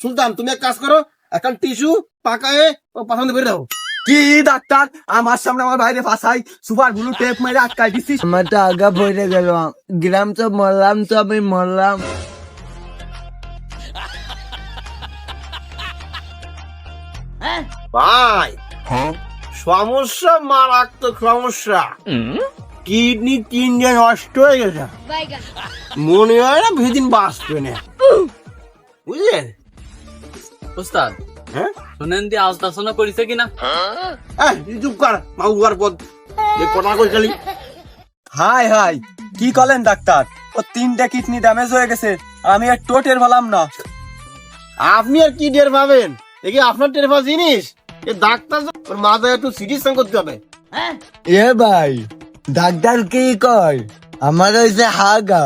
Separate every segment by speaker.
Speaker 1: সুলতান তুমি এক কাজ করো এখন টিস্যু পাকায়ে ও পাঠানো করে দাও।
Speaker 2: কি ডাক্তার? আমার সামনে আমার বাইরে ফাঁসাই সুপার ব্লু টেপ মেরে আটকাই দিছিস
Speaker 3: আমার তো আগা পড়ে গেল। গ্রাম তো মরলাম তো আমি মরলাম।
Speaker 1: ভাই সমস্যা মারাত্মক সমস্যা। কিডনি তিনটে নষ্ট হয়ে গেছে। মনে হয় না ভেদিন বাঁচবে না। বুঝলেন?
Speaker 4: উস্তাদ।
Speaker 1: হ্যাঁ?
Speaker 4: শুনেন আলোচনা করিছে কিনা?
Speaker 1: এই, চুপ কর মাউয়ার পদ এ কথা কই খালি?
Speaker 2: হাই হাই কি করলেন ডাক্তার? ও তিনটা কিডনি ড্যামেজ হয়ে গেছে আমি আর টোটের ভালাম না।
Speaker 1: আপনি আর কি টের পাবেন? দেখি আপনার টের পাওয়া জিনিস। এ ডাক্তার ওর মাথায় একটু সিটি স্ক্যান করতে হবে।
Speaker 3: এ ভাই ডাক্তার কি কয়? আমার হয়েছে হাগা।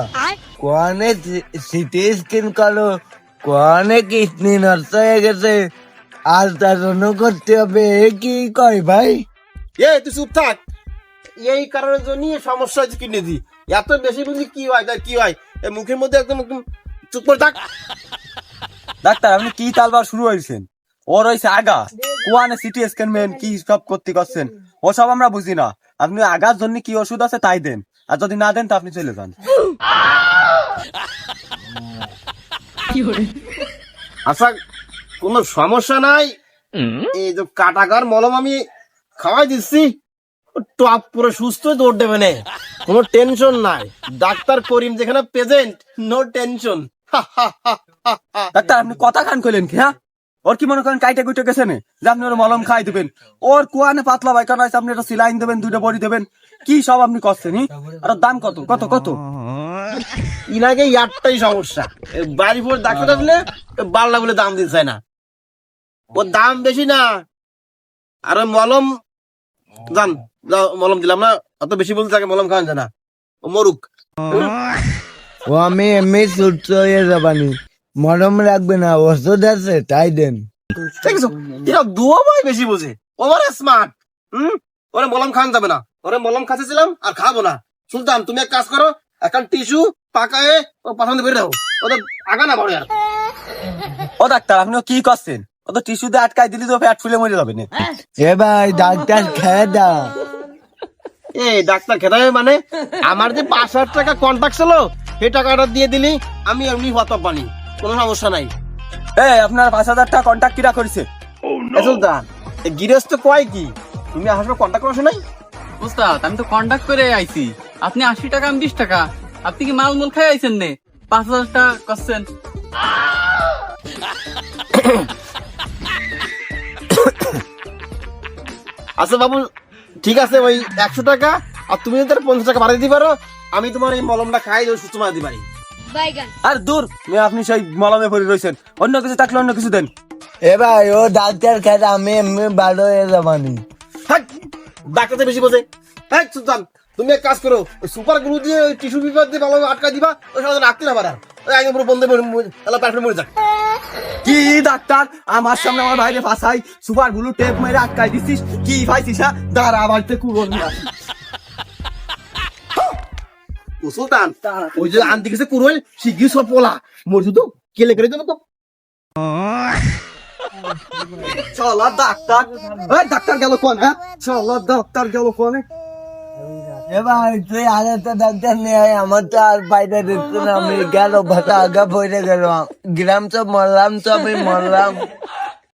Speaker 3: কোয়ানে সিটি স্ক্যান করো কোয়ানে কিডনি নষ্ট হয়ে গেছে। আর তার জন্য করতে হবে কি কয় ভাই?
Speaker 1: এ তুই চুপ থাক। এই কারণের জন্য সমস্যা হচ্ছে কিডনি দি। এত বেশি বুঝলি কি হয় তার কি হয়? এ মুখের মধ্যে একদম একদম চুপ করে থাক।
Speaker 2: ডাক্তার আপনি কি তালবার শুরু হয়েছেন? ওর হয়েছে আগা। কোয়ানে সিটি স্ক্যান মেন কি সব করতে করছেন? ওসব আমরা বুঝি না। আপনি আগার জন্য কি ওষুধ আছে তাই দেন। আর যদি না দেন তো আপনি চলে যান।
Speaker 1: আচ্ছা কোনো সমস্যা নাই? এই যে কাটাকার মলম আমি খাওয়াই দিচ্ছি। টপ পুরো সুস্থ দৌড় দেবে না। কোনো টেনশন নাই। ডাক্তার করিম যেখানে প্রেজেন্ট নো টেনশন
Speaker 2: ডাক্তার আপনি কথা খান কইলেন কি হ্যাঁ? ওর কি মনে করেন কাইটে কুইটে গেছে নে? যে আপনি ওর মলম খাই দেবেন। ওর কুয়ানে পাতলা আছে আপনি একটা সিলাইন দেবেন দুইটা বড়ি দেবেন। কি সব আপনি করছেন আর দাম কত? কত কত?
Speaker 1: ইনাকে একটাই সমস্যা। বাড়ি ফোর ডাক্তার আসলে বাল্লা বলে দাম দিতে চায় না। ওর দাম বেশি না। আর মলম জান মলম দিলাম না। অত বেশি বলতে থাকে মলম খাওয়ান না। ও মরুক।
Speaker 3: ও আমি এমনি সুস্থ হয়ে যাবানি। মরম রাখবে না ওষুধ আছে তাই দেন।
Speaker 1: এরা দুও ভাই বেশি বোঝে। ওভার স্মার্ট হুম? ওরে মলম খান যাবে না। ওরে মলম খাচ্ছিলাম আর খাব না। সুলতান তুমি এক কাজ করো এখন টিস্যু পাকায়ে ও পাঠানো করে দাও ওদের আগা না বড়
Speaker 2: ও ডাক্তার আপনি কি করছেন? ও তো টিস্যু দিয়ে আটকাই দিলি তো পেট ফুলে মরে যাবে
Speaker 3: এ ভাই ডাক্তার খেয়ে দাও।
Speaker 1: এ ডাক্তার খেতে হবে মানে? আমার যে পাঁচ হাজার টাকা কন্ট্যাক্ট ছিল সেই টাকাটা দিয়ে দিলি আমি এমনি হত পানি কোনো সমস্যা নাই।
Speaker 2: এ আপনার পাঁচ হাজার টাকা কন্ট্যাক্ট কিরা করেছে?
Speaker 1: এ সুলতান এ গিরস্ত কয় কি? তুমি আসলে কন্ট্যাক্ট করছ নাই?
Speaker 4: উস্তাদ আমি তো কন্ট্যাক্ট করে আইছি। আপনি আশি টাকা আমি বিশ টাকা। আপনি কি মাল মূল খাই আইছেন নে? পাঁচ হাজার টাকা করছেন
Speaker 1: আচ্ছা বাবু ঠিক আছে ওই একশো টাকা। আর তুমি যদি পঞ্চাশ টাকা বাড়িয়ে দিতে পারো আমি তোমার এই মলমটা খাই ওই সুস্থ মারা দিতে পারি
Speaker 2: আর দূর আপনি সেই মলমে পড়ে রয়েছেন। অন্য কিছু থাকলে অন্য কিছু দেন।
Speaker 3: এ ভাই ও ডাক্তার খেয়ে আমি এমনি ভালো হয়ে যাবানি
Speaker 1: হ্যাঁ ডাক্তারতে বেশি বোঝে। হ্যাঁ সুলতান তুমি এক কাজ করো সুপার গ্লু দিয়ে ওই টিস্যু পেপার দিয়ে ভালো আটকা দিবা ওই সাথে রাখতে না পারা ওই একদম পুরো বন্ধ তাহলে প্যাট মরে যাক।
Speaker 2: কি ডাক্তার? আমার সামনে আমার বাইরে ফাঁসাই সুপার ব্লু টেপ মেরে আটকাই দিছিস? কি হ্যাঁ? দাঁড়া বাড়িতে কুড়ো নিয়ে আসি।
Speaker 1: ও সুলতান ওই যে আনতে গেছে শিগগির সব পোলা। মরছু তো কেলে করে দেবো তো।
Speaker 2: চলো ডাক্তার। ডাক্তার গেল কোন? হ্যাঁ চলো ডাক্তার গেল কোন?
Speaker 3: এ ভাই তুই আর একটা ডাক্তার নিয়ে আয়, আমার তো আর বাইরে দিচ্ছে না। আমি গেল ভাতা আগা পড়ে গেল গ্রাম সব মরলাম আমি মরলাম।